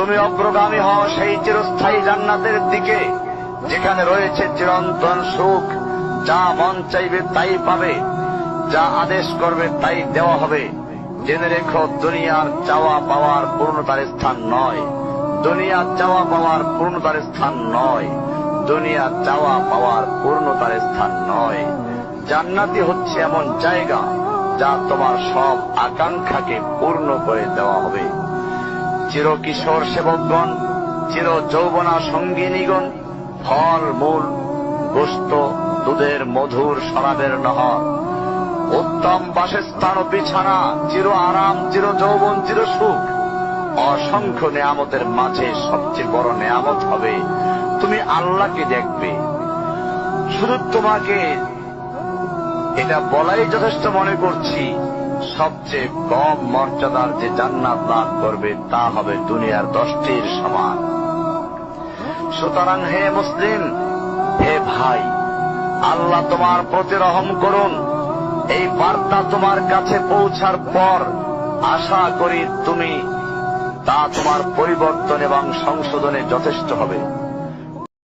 তুমি অগ্রগামী হও সেই চিরস্থায়ী জান্নাতের দিকে, যেখানে রয়েছে চিরন্তন সুখ, যা মন চাইবে তাই পাবে, যা আদেশ করবে তাই দেওয়া হবে। জেনে রেখো, দুনিয়ার চাওয়া পাওয়ার পূর্ণতার স্থান নয়। দুনিয়ার চাওয়া পাওয়ার পূর্ণতার স্থান নয়। দুনিয়ার চাওয়া পাওয়ার পূর্ণতার স্থান নয়। জান্নাতি হচ্ছে এমন জায়গা, যা তোমার সব আকাঙ্ক্ষাকে পূর্ণ করে দেওয়া হবে। চির কিশোর সেবকগণ, চির যৌবনা সঙ্গিনীগণ, ফল, মূল, গোস্ত, দুধের মধুর শরাবের নহর। উত্তম বাসস্থান ও বিছানা, চির আরাম, চির যৌবন, চির সুখ। অসংখ্য নেয়ামতের মাঝে সবচেয়ে বড় নেয়ামত হবে। তুমি আল্লাহকে দেখবে। শুধু তোমাকে এটা বলাই যথেষ্ট মনে করছি। সবচেয়ে কম মর্যাদার যে জান্নাত লাভ করবে, তা হবে দুনিয়ার দশটির সমান। সুতরাং হে মুসলিম, হে ভাই, আল্লাহ তোমার প্রতি রহম করুন। এই বার্তা তোমার কাছে পৌঁছার পর আশা করি তুমি তা তোমার পরিবর্তন এবং সংশোধনে যথেষ্ট হবে।